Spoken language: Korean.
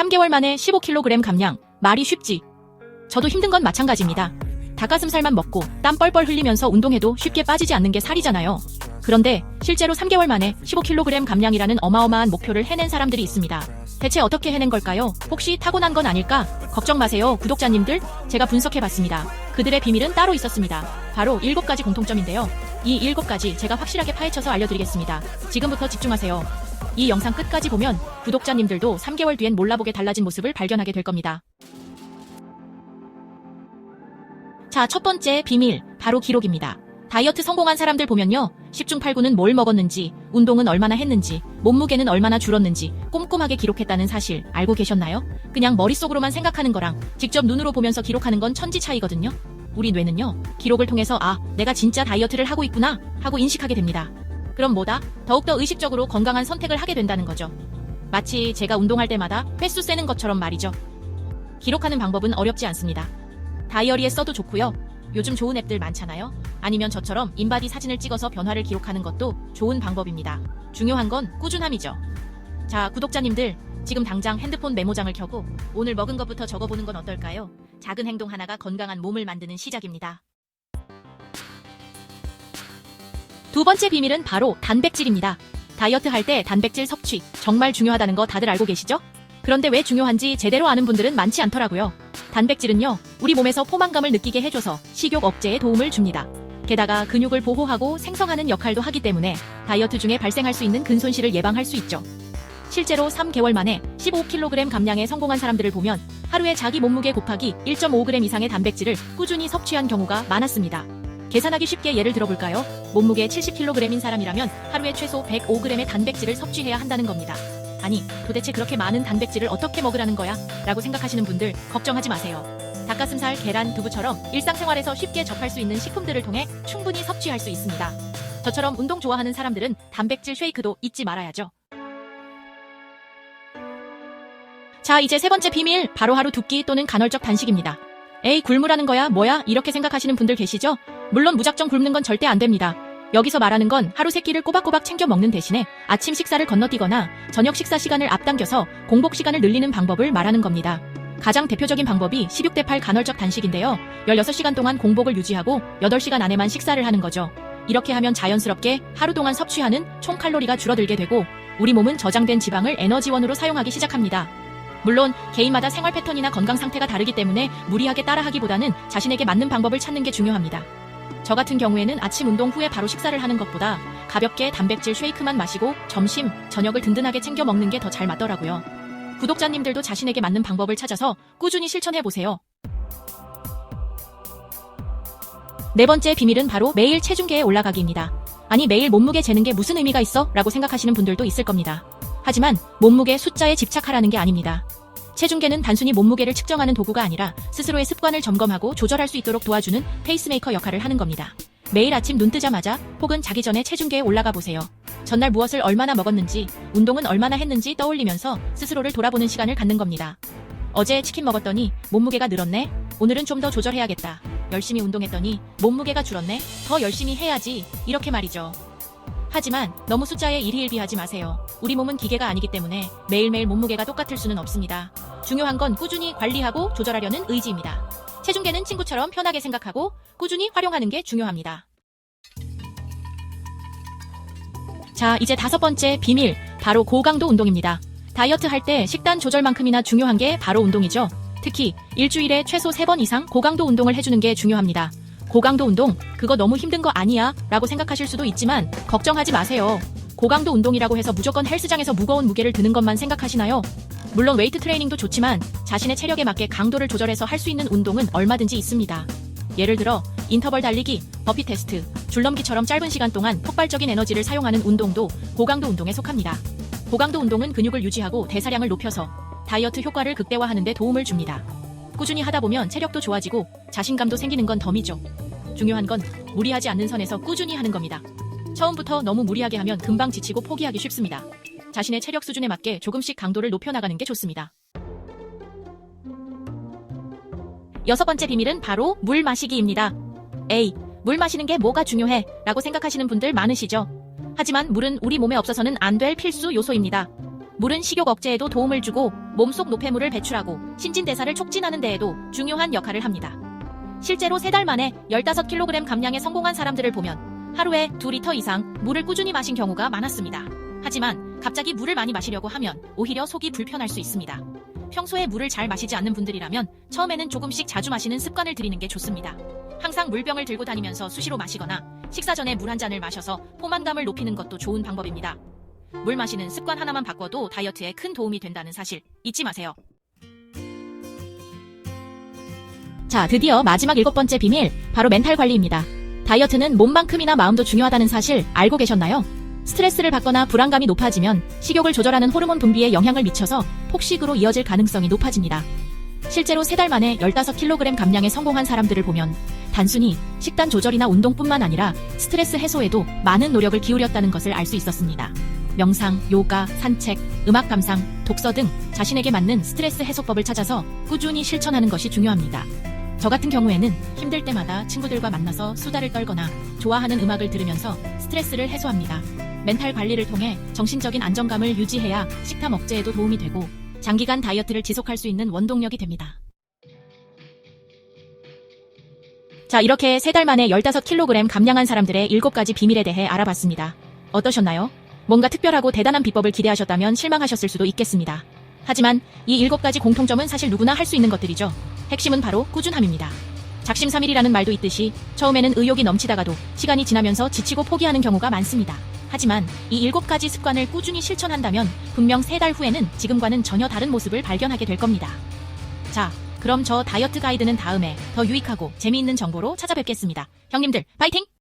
3개월 만에 15kg 감량. 말이 쉽지. 저도 힘든 건 마찬가지입니다. 닭가슴살만 먹고 땀 뻘뻘 흘리면서 운동해도 쉽게 빠지지 않는 게 살이잖아요. 그런데 실제로 3개월 만에 15kg 감량이라는 어마어마한 목표를 해낸 사람들이 있습니다. 대체 어떻게 해낸 걸까요? 혹시 타고난 건 아닐까? 걱정 마세요, 구독자님들. 제가 분석해봤습니다. 그들의 비밀은 따로 있었습니다. 바로 7가지 공통점인데요. 이 7가지 제가 확실하게 파헤쳐서 알려드리겠습니다. 지금부터 집중하세요. 이 영상 끝까지 보면 구독자님들도 3개월 뒤엔 몰라보게 달라진 모습을 발견하게 될 겁니다. 자, 첫 번째 비밀, 바로 기록입니다. 다이어트 성공한 사람들 보면요. 10중 8구는 뭘 먹었는지, 운동은 얼마나 했는지, 몸무게는 얼마나 줄었는지 꼼꼼하게 기록했다는 사실 알고 계셨나요? 그냥 머릿속으로만 생각하는 거랑 직접 눈으로 보면서 기록하는 건 천지 차이거든요. 우리 뇌는요. 기록을 통해서 아, 내가 진짜 다이어트를 하고 있구나 하고 인식하게 됩니다. 그럼 뭐다? 더욱더 의식적으로 건강한 선택을 하게 된다는 거죠. 마치 제가 운동할 때마다 횟수 세는 것처럼 말이죠. 기록하는 방법은 어렵지 않습니다. 다이어리에 써도 좋고요. 요즘 좋은 앱들 많잖아요. 아니면 저처럼 인바디 사진을 찍어서 변화를 기록하는 것도 좋은 방법입니다. 중요한 건 꾸준함이죠. 자, 구독자님들, 지금 당장 핸드폰 메모장을 켜고 오늘 먹은 것부터 적어보는 건 어떨까요? 작은 행동 하나가 건강한 몸을 만드는 시작입니다. 두 번째 비밀은 바로 단백질입니다. 다이어트 할 때 단백질 섭취 정말 중요하다는 거 다들 알고 계시죠? 그런데 왜 중요한지 제대로 아는 분들은 많지 않더라고요. 단백질은요, 우리 몸에서 포만감을 느끼게 해줘서 식욕 억제에 도움을 줍니다. 게다가 근육을 보호하고 생성하는 역할도 하기 때문에 다이어트 중에 발생할 수 있는 근손실을 예방할 수 있죠. 실제로 3개월 만에 15kg 감량에 성공한 사람들을 보면 하루에 자기 몸무게 곱하기 1.5g 이상의 단백질을 꾸준히 섭취한 경우가 많았습니다. 계산하기 쉽게 예를 들어볼까요? 몸무게 70kg인 사람이라면 하루에 최소 105g의 단백질을 섭취해야 한다는 겁니다. 아니, 도대체 그렇게 많은 단백질을 어떻게 먹으라는 거야? 라고 생각하시는 분들 걱정하지 마세요. 닭가슴살, 계란, 두부처럼 일상생활에서 쉽게 접할 수 있는 식품들을 통해 충분히 섭취할 수 있습니다. 저처럼 운동 좋아하는 사람들은 단백질 쉐이크도 잊지 말아야죠. 자, 이제 세 번째 비밀, 바로 하루 두 끼 또는 간헐적 단식입니다. 에이, 굶으라는 거야, 뭐야? 이렇게 생각하시는 분들 계시죠? 물론 무작정 굶는 건 절대 안 됩니다. 여기서 말하는 건 하루 세 끼를 꼬박꼬박 챙겨 먹는 대신에 아침 식사를 건너뛰거나 저녁 식사 시간을 앞당겨서 공복 시간을 늘리는 방법을 말하는 겁니다. 가장 대표적인 방법이 16대 8 간헐적 단식인데요. 16시간 동안 공복을 유지하고 8시간 안에만 식사를 하는 거죠. 이렇게 하면 자연스럽게 하루 동안 섭취하는 총 칼로리가 줄어들게 되고 우리 몸은 저장된 지방을 에너지원으로 사용하기 시작합니다. 물론 개인마다 생활 패턴이나 건강 상태가 다르기 때문에 무리하게 따라하기보다는 자신에게 맞는 방법을 찾는 게 중요합니다. 저 같은 경우에는 아침 운동 후에 바로 식사를 하는 것보다 가볍게 단백질 쉐이크만 마시고 점심, 저녁을 든든하게 챙겨 먹는 게 더 잘 맞더라고요. 구독자님들도 자신에게 맞는 방법을 찾아서 꾸준히 실천해 보세요. 네 번째 비밀은 바로 매일 체중계에 올라가기입니다. 아니 매일 몸무게 재는 게 무슨 의미가 있어? 라고 생각하시는 분들도 있을 겁니다. 하지만 몸무게 숫자에 집착하라는 게 아닙니다. 체중계는 단순히 몸무게를 측정하는 도구가 아니라 스스로의 습관을 점검하고 조절할 수 있도록 도와주는 페이스메이커 역할을 하는 겁니다. 매일 아침 눈 뜨자마자 혹은 자기 전에 체중계에 올라가 보세요. 전날 무엇을 얼마나 먹었는지, 운동은 얼마나 했는지 떠올리면서 스스로를 돌아보는 시간을 갖는 겁니다. 어제 치킨 먹었더니 몸무게가 늘었네? 오늘은 좀 더 조절해야겠다. 열심히 운동했더니 몸무게가 줄었네? 더 열심히 해야지. 이렇게 말이죠. 하지만 너무 숫자에 일희일비하지 마세요. 우리 몸은 기계가 아니기 때문에 매일매일 몸무게가 똑같을 수는 없습니다. 중요한 건 꾸준히 관리하고 조절하려는 의지입니다. 체중계는 친구처럼 편하게 생각하고 꾸준히 활용하는 게 중요합니다. 자, 이제 다섯 번째 비밀. 바로 고강도 운동입니다. 다이어트 할 때 식단 조절만큼이나 중요한 게 바로 운동이죠. 특히 일주일에 최소 3번 이상 고강도 운동을 해주는 게 중요합니다. 고강도 운동, 그거 너무 힘든 거 아니야? 라고 생각하실 수도 있지만 걱정하지 마세요. 고강도 운동이라고 해서 무조건 헬스장에서 무거운 무게를 드는 것만 생각하시나요? 물론 웨이트 트레이닝도 좋지만 자신의 체력에 맞게 강도를 조절해서 할 수 있는 운동은 얼마든지 있습니다. 예를 들어 인터벌 달리기, 버피 테스트, 줄넘기처럼 짧은 시간 동안 폭발적인 에너지를 사용하는 운동도 고강도 운동에 속합니다. 고강도 운동은 근육을 유지하고 대사량을 높여서 다이어트 효과를 극대화하는 데 도움을 줍니다. 꾸준히 하다 보면 체력도 좋아지고 자신감도 생기는 건 덤이죠. 중요한 건 무리하지 않는 선에서 꾸준히 하는 겁니다. 처음부터 너무 무리하게 하면 금방 지치고 포기하기 쉽습니다. 자신의 체력 수준에 맞게 조금씩 강도를 높여나가는 게 좋습니다. 여섯 번째 비밀은 바로 물 마시기입니다. 에이, 물 마시는 게 뭐가 중요해? 라고 생각하시는 분들 많으시죠? 하지만 물은 우리 몸에 없어서는 안 될 필수 요소입니다. 물은 식욕 억제에도 도움을 주고 몸속 노폐물을 배출하고 신진대사를 촉진하는 데에도 중요한 역할을 합니다. 실제로 3달 만에 15kg 감량에 성공한 사람들을 보면 하루에 2리터 이상 물을 꾸준히 마신 경우가 많았습니다. 하지만 갑자기 물을 많이 마시려고 하면 오히려 속이 불편할 수 있습니다. 평소에 물을 잘 마시지 않는 분들이라면 처음에는 조금씩 자주 마시는 습관을 들이는 게 좋습니다. 항상 물병을 들고 다니면서 수시로 마시거나 식사 전에 물 한 잔을 마셔서 포만감을 높이는 것도 좋은 방법입니다. 물 마시는 습관 하나만 바꿔도 다이어트에 큰 도움이 된다는 사실 잊지 마세요. 자, 드디어 마지막 일곱 번째 비밀, 바로 멘탈 관리입니다. 다이어트는 몸만큼이나 마음도 중요하다는 사실 알고 계셨나요? 스트레스를 받거나 불안감이 높아지면 식욕을 조절하는 호르몬 분비에 영향을 미쳐서 폭식으로 이어질 가능성이 높아집니다. 실제로 세 달 만에 15kg 감량에 성공한 사람들을 보면 단순히 식단 조절이나 운동뿐만 아니라 스트레스 해소에도 많은 노력을 기울였다는 것을 알 수 있었습니다. 명상, 요가, 산책, 음악 감상, 독서 등 자신에게 맞는 스트레스 해소법을 찾아서 꾸준히 실천하는 것이 중요합니다. 저 같은 경우에는 힘들 때마다 친구들과 만나서 수다를 떨거나 좋아하는 음악을 들으면서 스트레스를 해소합니다. 멘탈 관리를 통해 정신적인 안정감을 유지해야 식탐 억제에도 도움이 되고 장기간 다이어트를 지속할 수 있는 원동력이 됩니다. 자, 이렇게 세 달 만에 15kg 감량한 사람들의 7가지 비밀에 대해 알아봤습니다. 어떠셨나요? 뭔가 특별하고 대단한 비법을 기대하셨다면 실망하셨을 수도 있겠습니다. 하지만 이 7가지 공통점은 사실 누구나 할 수 있는 것들이죠. 핵심은 바로 꾸준함입니다. 작심삼일이라는 말도 있듯이 처음에는 의욕이 넘치다가도 시간이 지나면서 지치고 포기하는 경우가 많습니다. 하지만 이 7가지 습관을 꾸준히 실천한다면 분명 3달 후에는 지금과는 전혀 다른 모습을 발견하게 될 겁니다. 자, 그럼 저 다이어트 가이드는 다음에 더 유익하고 재미있는 정보로 찾아뵙겠습니다. 형님들, 파이팅!